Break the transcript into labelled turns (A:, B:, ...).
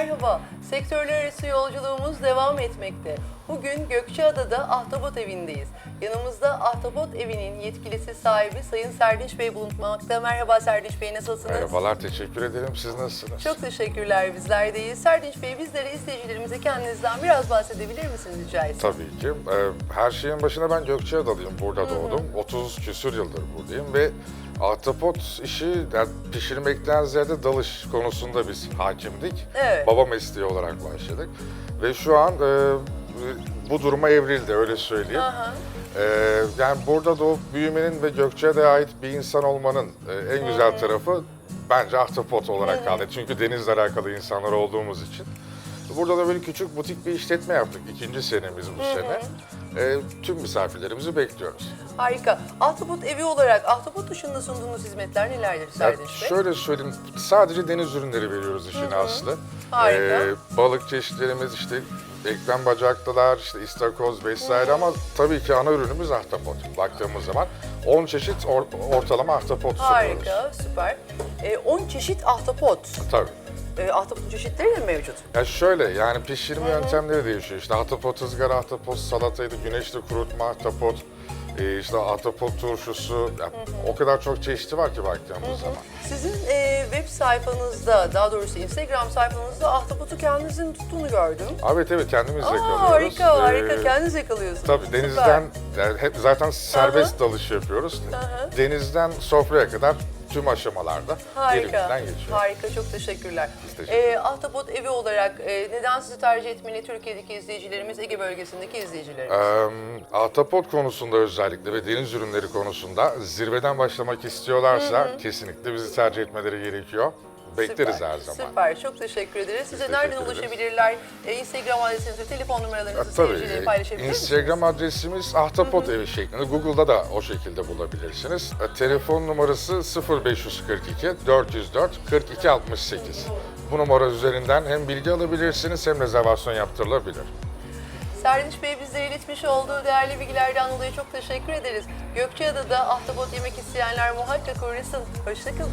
A: merhaba. Sektörler arası yolculuğumuz devam etmekte. Bugün Gökçeada'da Ahtapot Evi'ndeyiz. Yanımızda Ahtapot Evi'nin yetkilisi sahibi Sayın Serdinç Bey bulunmakta. Merhaba Serdinç Bey, nasılsınız?
B: Merhabalar, teşekkür ederim. Siz nasılsınız?
A: Çok teşekkürler, bizler deyiz. Serdinç Bey, bizlere, izleyicilerimize kendinizden biraz bahsedebilir misiniz rica etsem?
B: Tabii ki. Ee, Her şeyin başına ben Gökçeadalıyım. Burada doğdum. 30 küsür yıldır buradayım ve ahtapot işi yani pişirmekten ziyade dalış konusunda biz hakimdik.
A: Evet.
B: Baba mesleği olarak başladık. Ve şu an e, bu duruma evrildi öyle söyleyeyim.
A: Aha.
B: Ee, yani burada doğup büyümenin ve Gökçeada'ya ait bir insan olmanın e, en güzel tarafı bence ahtapot olarak kaldı. Çünkü denizle alakalı insanlar olduğumuz için. Burada da böyle küçük butik bir işletme yaptık. İkinci senemiz bu sene. Ee, tüm misafirlerimizi bekliyoruz.
A: Harika. Ahtapot Evi olarak Ahtapot dışında sunduğunuz hizmetler nelerdir
B: Yani
A: Serdinç Bey?
B: şöyle söyleyeyim, sadece deniz ürünleri veriyoruz işin aslı.
A: Harika.
B: Ee, balık çeşitlerimiz işte eklem bacaklılar, işte istakoz vesaire ama tabii ki ana ürünümüz ahtapot. Baktığımız zaman 10 çeşit or- ortalama ahtapot sunuyoruz.
A: Harika, süper. Ee, 10 çeşit ahtapot.
B: Tabii.
A: Ee, ahtapot çeşitleri de mevcut?
B: Ya şöyle yani pişirme yöntemleri değişiyor. İşte ahtapot ızgara, ahtapot salataydı, güneşli kurutma, ahtapot, e, işte ahtapot turşusu. Ya, o kadar çok çeşidi var ki baktığımız zaman.
A: Sizin e, web sayfanızda, daha doğrusu Instagram sayfanızda ahtapotu kendinizin tuttuğunu gördüm.
B: Evet evet kendimiz
A: Aa,
B: yakalıyoruz.
A: harika,
B: Ee,
A: harika. Kendiniz yakalıyorsunuz.
B: Tabii
A: Süper.
B: denizden yani hep zaten serbest dalış yapıyoruz. Denizden sofraya kadar tüm aşamalarda
A: Harika,
B: elimizden geçiyor.
A: harika. Çok teşekkürler.
B: teşekkür
A: Ee, Ahtapot evi olarak e, neden sizi tercih etmeli Türkiye'deki izleyicilerimiz, Ege bölgesindeki izleyicilerimiz?
B: Ee, ahtapot konusunda özellikle ve deniz ürünleri konusunda zirveden başlamak istiyorlarsa kesinlikle bizi tercih etmeleri gerekiyor. Bekleriz
A: Süper,
B: her zaman.
A: Süper, çok teşekkür ederiz. Size
B: Biz
A: nereden
B: teşekkür ederiz.
A: ulaşabilirler? Ee, Instagram adresinizi, telefon numaralarınızı
B: Tabii.
A: seyircilerle paylaşabilir misiniz?
B: Instagram adresimiz ahtapot evi şeklinde. Google'da da o şekilde bulabilirsiniz. E, Telefon numarası 0542 404 42 68. Bu numara üzerinden hem bilgi alabilirsiniz hem rezervasyon yaptırılabilir.
A: Serdinç Bey bizlere iletmiş olduğu değerli bilgilerden dolayı çok teşekkür ederiz. Gökçeada'da ahtapot yemek isteyenler muhakkak uğrasın. Hoşçakalın.